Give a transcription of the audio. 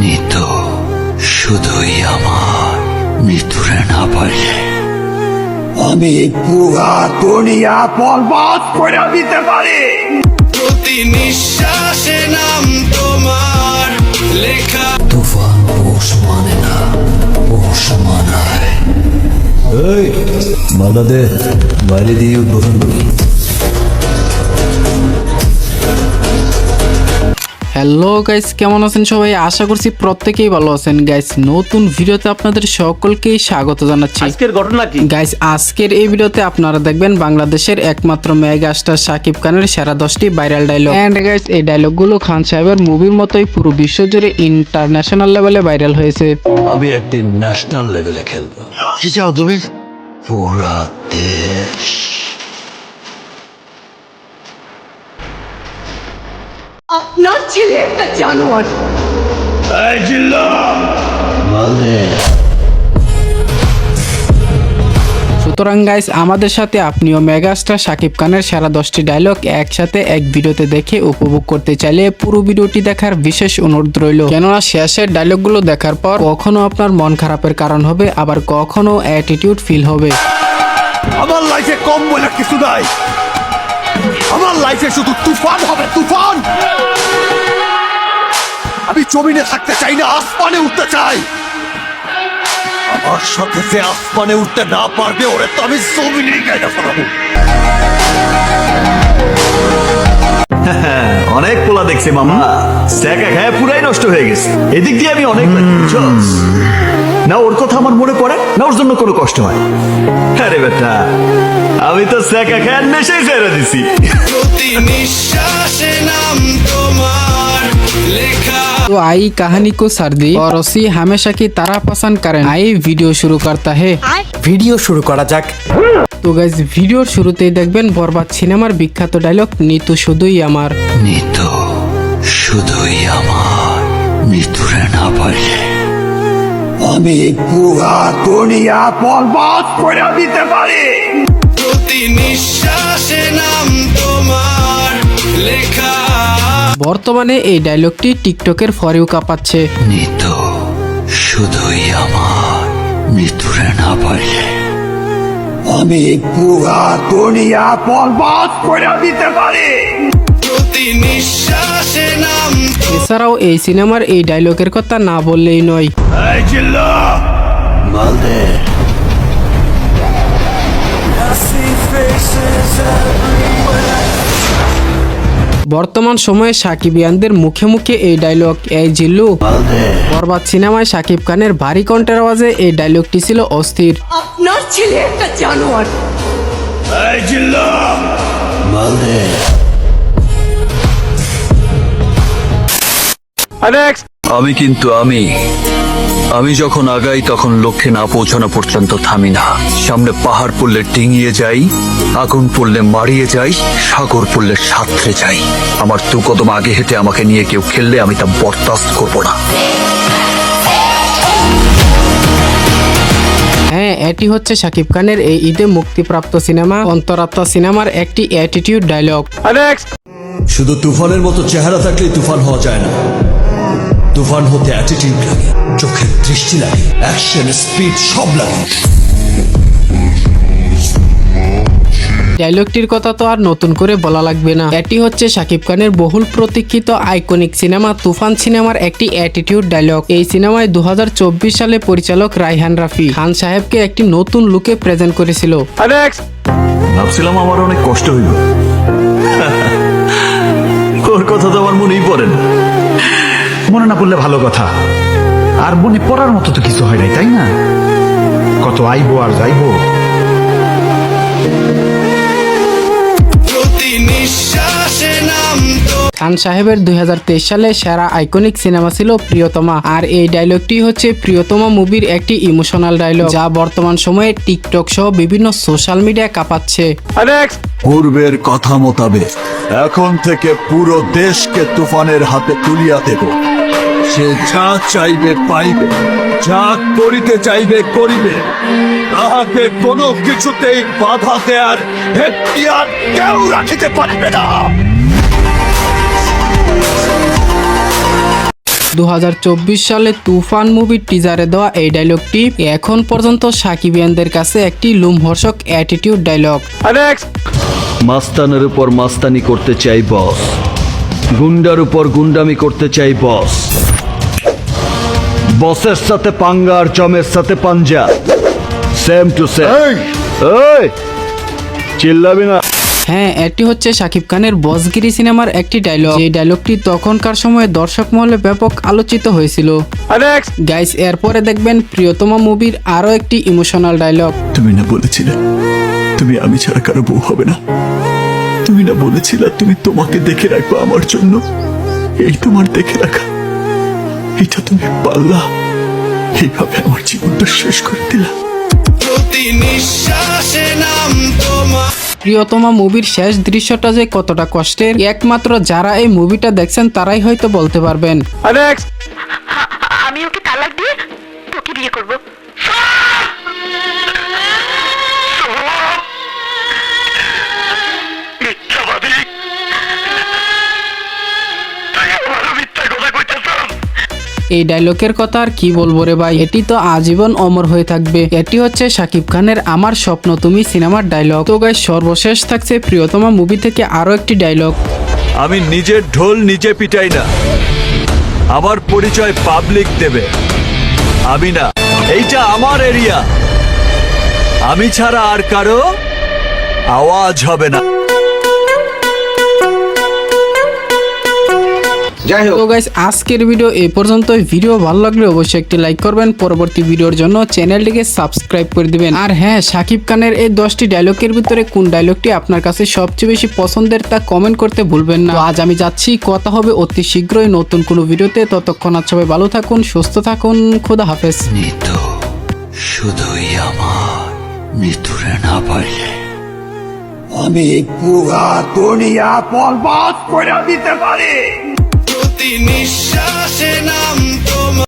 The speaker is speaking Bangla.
নিতু শুধুই আমার নিতুরে না পারলে আমি পুরা দুনিয়া বরবাদ করে দিতে পারি। প্রতি নিঃশ্বাসে নাম তোমার লেখা। তুফান পোষ মানে না পোষ মানায়। এই মাদা দে বাইরে দিয়ে উদ্বোধন করি হ্যালো গাইস কেমন আছেন সবাই? আশা করছি প্রত্যেকেই ভালো আছেন। গাইস নতুন ভিডিওতে আপনাদের সকলকেই স্বাগত জানাচ্ছি। আজকের ঘটনা কি? গাইস আজকের এই ভিডিওতে আপনারা দেখবেন বাংলাদেশের একমাত্র মেগা স্টার শাকিব খানের সেরা দশটি ভাইরাল ডায়লগ এন্ড গাইস এই ডায়লগগুলো খান সাহেবের মুভির মতোই পুরো বিশ্ব জুড়ে ইন্টারন্যাশনাল লেভেলে ভাইরাল হয়েছে। আমি একটি ন্যাশনাল লেভেলে খেলব। কি চাও তুমি পুরা দেশ। আপনার ছেলে একটা জানোয়ার। সুতরাং গাইস আমাদের সাথে আপনিও মেগাস্টার শাকিব খানের সেরা দশটি ডায়লগ একসাথে এক ভিডিওতে দেখে উপভোগ করতে চাইলে পুরো ভিডিওটি দেখার বিশেষ অনুরোধ রইল। কেননা শেষের ডায়লগগুলো দেখার পর কখনো আপনার মন খারাপের কারণ হবে আবার কখনো অ্যাটিটিউড ফিল হবে। আমার লাইফে কম বলে কিছু নাই। আমার লাইফে শুধু তুফান হবে তুফান! আমি জমিনে থাকতে চাই না আসমানে উঠতে চাই। আমার সাথে যে আসমানে উঠতে না পারবে ওরে তো আমি জমিনেই গাইতে পারব অনেক পোলা দেখছি মামা স্ট্যাকা খায় পুরাই নষ্ট হয়ে গেছে। এদিক দিয়ে আমি অনেক? না ওর কথা আমার মনে পড়ে না ওর জন্য কোনো কষ্ট হয় আরে বেটা আমি তো স্ট্যাকা খায় নেশাই ছেড়ে দিছি প্রতি নিঃশ্বাসে নাম তোমার লেখা तो आई कहानी को सर्दी और उसी हमेशा की तरह पसंद करें आई वीडियो शुरू करता है ভিডিও শুরু করা যাক তো গাইজ ভিডিওর শুরুতেই দেখবেন বরবাদ সিনেমার বিখ্যাত ডায়লগ নিতু শুধুই আমার নিতু শুধুই আমার নিতুরে না পারলে আমি পুরা দুনিয়া বরবাদ করে দিতে পারি। প্রতি নিঃশ্বাসে নাম তোমার লেখা। বর্তমানে এই ডায়লগটি টিকটকের ফরেও কাঁপাচ্ছে। নিতু শুধুই আমার নিতুরে না পারলে আমি পুরা দুনিয়া বরবাদ করে দিতে পারি। প্রতি নিঃশ্বাসে নাম এছাড়াও এই সিনেমার এই ডায়লগের কথা না বললেই নয়। বর্তমান সময়ে সাকিবিয়ানদের মুখে মুখে এই ডায়লগ এই জিল্লু। বরবাদ সিনেমায় সাকিব খানের ভারী কণ্ঠের আওয়াজে এই ডায়লগটি ছিল অস্থির। আপনার ছেলে একটা জানোয়ার। এই জিল্লা আমি কিন্তু আমি। আমি যখন আগাই তখন লক্ষ্যে না পৌঁছানো পর্যন্ত থামি না। সামনে পাহাড় পড়লে ডিঙিয়ে যাই আগুন পড়লে মারিয়ে যাই সাগর পড়লে সাঁতরে যাই। আমার দু কদম আগে হেঁটে আমাকে নিয়ে কেউ খেললে আমি তা বরদাস্ত করব না। হ্যাঁ এটি হচ্ছে সাকিব খানের এই ঈদে মুক্তিপ্রাপ্ত সিনেমা অন্তরাত্মা সিনেমার একটি অ্যাটিটিউড ডায়লগ শুধু তুফানের মতো চেহারা থাকলেই তুফান হওয়া যায় না। তুফান হতে অ্যাটিটিউড লাগে চোখের দৃষ্টি লাগে অ্যাকশন স্পিড সব লাগে। ডায়লগটির কথা তো আর নতুন করে বলা লাগবে না। এটি হচ্ছে সাকিব খানের বহুল প্রতীক্ষিত আইকনিক সিনেমা তুফান সিনেমার একটি অ্যাটিটিউড ডায়লগ। এই সিনেমায় দু হাজার চব্বিশ সালে পরিচালক রাইহান রাফি খান সাহেবকে একটি নতুন লুকে প্রেজেন্ট করেছিল। ভাবছিলাম আমার অনেক কষ্ট হইল। ওর কথা তো আমার মনেই পড়ে না। মনে না পড়লে ভালো কথা। আর মনে পড়ার মতো তো কিছু হয় নাই তাই না? কত আইবো আর যাইবো। খান সাহেবের দুই সালে সেরা আইকনিক সিনেমা ছিল প্রিয়তমা আর এই ডায়লগটি হচ্ছে প্রিয়তমা মুভির একটি ইমোশনাল ডায়লগ যা বর্তমান সময়ে টিকটক সহ বিভিন্ন সোশ্যাল মিডিয়া কাঁপাচ্ছে। পূর্বের কথা মোতাবেক এখন থেকে পুরো দেশকে তুফানের হাতে তুলিয়া দেব। সে যা চাইবে পাইবে যা করিতে চাইবে করিবে। তাহাকে কোনো কিছুতেই বাধা দেয়ার এখতিয়ার কেউ রাখিতে পারবে না। দুহাজার চব্বিশ সালে তুফান মুভির টিজারে দেওয়া এই ডায়লগটি এখন পর্যন্ত সাকিবিয়ানদের কাছে একটি লুমহর্ষক অ্যাটিটিউড ডায়লগ মাস্তানের উপর মাস্তানি করতে চাই বস গুন্ডার উপর গুন্ডামি করতে চাই বস বসের সাথে পাঙ্গা আর চমের সাথে পাঞ্জা। সেম টু সেম এই! চিল্লাবি না। হ্যাঁ এটি হচ্ছে শাকিব খানের বসগিরি সিনেমার একটি ডায়লগ এই ডায়লগটি তখনকার সময়ে দর্শক মহলে ব্যাপক আলোচিত হয়েছিল। গাইস এরপরে দেখবেন প্রিয়তমা মুভির আরও একটি ইমোশনাল ডায়লগ তুমি না বলেছিলে তুমি আমি ছাড়া কারও বউ হবে না। তুমি না বলেছিলে তুমি তোমাকে দেখে রাখব আমার জন্য। এই তোমার দেখে রাখা। এটা তুমি পাল্লা এইভাবে আমার জীবনটা শেষ করে দিলা। প্রতি নিঃশ্বাসে নাম তোমার প্রিয়তমা মুভির শেষ দৃশ্যটা যে কতটা কষ্টের একমাত্র যারা এই মুভিটা দেখছেন তারাই হয়তো বলতে পারবেন। আমি ওকে তালাক দিয়ে তোকে বিয়ে করব। এই ডায়লগের কথা আর কি বলব রে ভাই? এটি তো আজীবন অমর হয়ে থাকবে। এটি হচ্ছে শাকিব খানের আমার স্বপ্ন, তুমি সিনেমার ডায়লগ তো গাই সর্বশেষ থাকছে প্রিয়তমা মুভি থেকে আরও একটি ডায়লগ আমি নিজের ঢোল নিজে পিটাই না। আমার পরিচয় পাবলিক দেবে। আমি না। এইটা আমার এরিয়া আমি ছাড়া আর কারও আওয়াজ হবে না। তো গাইস আজকের ভিডিও এই পর্যন্ত ভিডিও ভালো লাগলে অবশ্যই একটি লাইক করবেন। পরবর্তী ভিডিওর জন্য চ্যানেলটিকে সাবস্ক্রাইব করে দিবেন। আর হ্যাঁ শাকিব খানের এই দশটি ডায়লগের ভিতরে কোন ডায়লগটি আপনার কাছে সবচেয়ে বেশি পছন্দের তা কমেন্ট করতে ভুলবেন না। তো আজ আমি যাচ্ছি। কথা হবে অতি শীঘ্রই নতুন কোনো ভিডিওতে ততক্ষণ আজ সবাই ভালো থাকুন সুস্থ থাকুন। খোদা হাফেজ। নিতু শুধুই আমার। নিতুরে না পাইলে আমি পুরা দুনিয়া বরবাদ করে দিতে পারি। প্রতি নিঃশ্বাসে নাম তোমার।